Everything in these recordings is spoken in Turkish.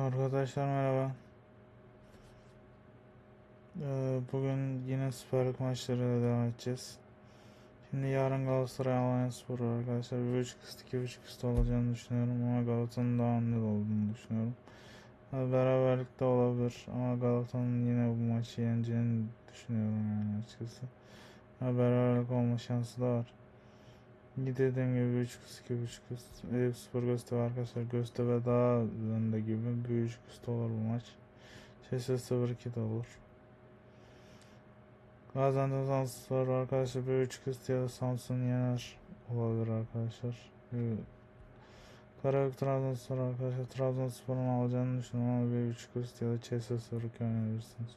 Arkadaşlar merhaba. Ee, bugün yine Süper Lig maçlarıyla devam edeceğiz. Şimdi yarın Galatasaray Alanya Spor var arkadaşlar. 1.5 üst 2.5 üst olacağını düşünüyorum ama Galatasaray'ın daha önde olduğunu düşünüyorum. Ha, beraberlik de olabilir ama Galatasaray'ın yine bu maçı yeneceğini düşünüyorum yani açıkçası. Ha, beraberlik olma şansı da var. Dediğim gibi 3 kız 2 3 kız. Eyüp Spor Göztepe arkadaşlar. Göztepe daha önde gibi. 3 kız da olur bu maç. Şeşe 0-2 de olur. Gaziantep Samsun arkadaşlar. 3 kız da Samsun yener olabilir arkadaşlar. Karabük Trabzonspor arkadaşlar. Trabzonspor'un alacağını düşünüyorum ama 3 kız ya da CS 0-2 oynayabilirsiniz.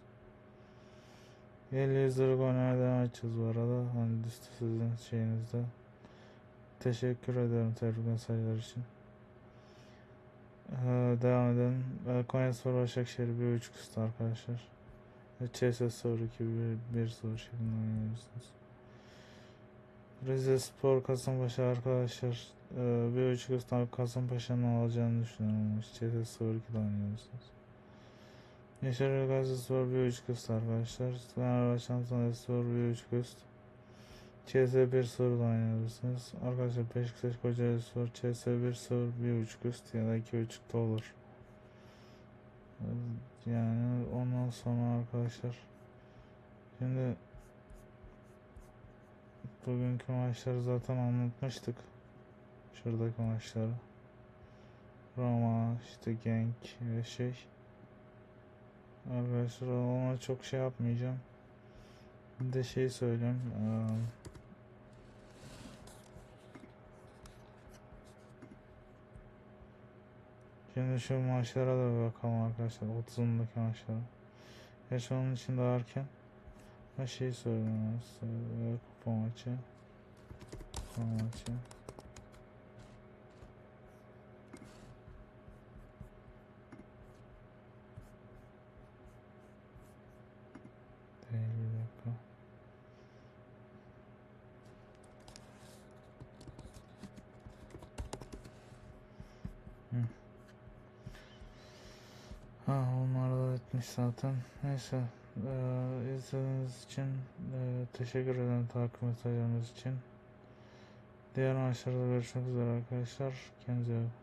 50 yüzlük oynamaya devam edeceğiz bu arada. Hani sizin şeyinizde. Teşekkür ederim tebrik mesajlar için. Ee, devam edelim. Ee, Konya Spor Başakşehir 1.5 üstü arkadaşlar. ÇS soru 2 1, 1 soru şeklinde oynuyorsunuz. Rize Spor Kasımpaşa arkadaşlar. Ee, 1.5 üstü Kasımpaşa'nın alacağını düşünüyorum. ÇS soru 2'de oynuyorsunuz. Yaşar Gazi Spor 1.5 üstü arkadaşlar. Fenerbahçe Antalya Spor 1.5 üstü. CS1 0 ile oynayabilirsiniz. Arkadaşlar Beşiktaş Kocaeli 0 CS1 0 1.5 üst ya da 2.5 da olur. Yani ondan sonra arkadaşlar şimdi bugünkü maçları zaten anlatmıştık. Şuradaki maçları. Roma, işte Genk ve şey. Arkadaşlar ona çok şey yapmayacağım. Bir de şey söyleyeyim. Şimdi şu maçlara da bir bakalım arkadaşlar. 30'undaki maçlara. Gerçi onun için daha erken. Ben şey söyleyeyim size. Ee, Kupa maçı. Kupa maçı. Ha onlar da etmiş zaten. Neyse. Eee izlediğiniz için eee, teşekkür ederim takip mesajlarınız için. Diğer maçlarda görüşmek üzere arkadaşlar. Kendinize iyi bakın.